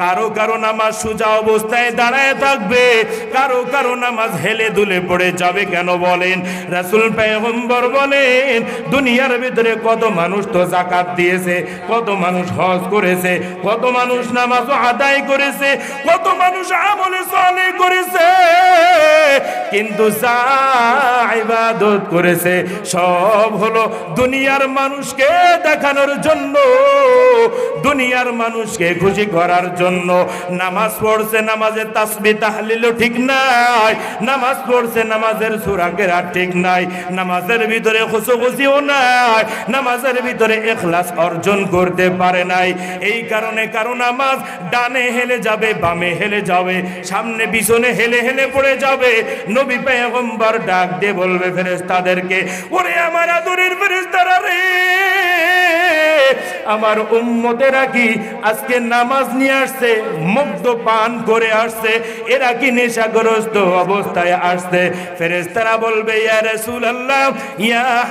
কারও কারও নামাজ সোজা অবস্থায় দাঁড়ায় থাকবে, কারও কারও নামাজ হেলে দুলে পড়ে যাবে কেন বলেন? রাসুল পেগম্বর বলেন, দুনিয়ার ভিতরে কত মানুষ তো জাকাত দিয়েছে, কত মানুষ হজ করেছে, কত মানুষ নামাজ আদায় করেছে, কত মানুষ আমলে সলে করেছে, কিন্তু যা ইবাদত করেছে, সব হলো দুনিয়ার মানুষকে দেখানোর জন্য। দুনিয়ার মানুষকে খুশি করার জন্য নামাজ পড়ছে, নামাজের তাসবি তাহলিলও ঠিক নাই। নামাজ পড়ছে, নামাজের সুরাকের ঠিক নাই। নামাজের ভিতরে খুশুখুশিও নাই। নামাজের ভিতরে এখলাস অর্জন করতে পারে নাই। এই কারণে কারও নামাজ ডানে হেলে যাবে, বামে হেলে যাবে, সামনে পিছনে হেলে হেলে পড়ে যাবে। নবী পেগম্বর ডাক দিয়ে বলবে, ফেরেশতাদেরকে, ওরে আমার আদরের আমার উম্মতেরা কি আজকে নামাজ নিয়ে আসছে, মুগ্ধ পান করে আসছে, এরা কি নেশাগ্রস্ত অবস্থায় আসছে? ফেরেস্তারা বলবে, ইয়া রাসূলুল্লাহ, ইয়া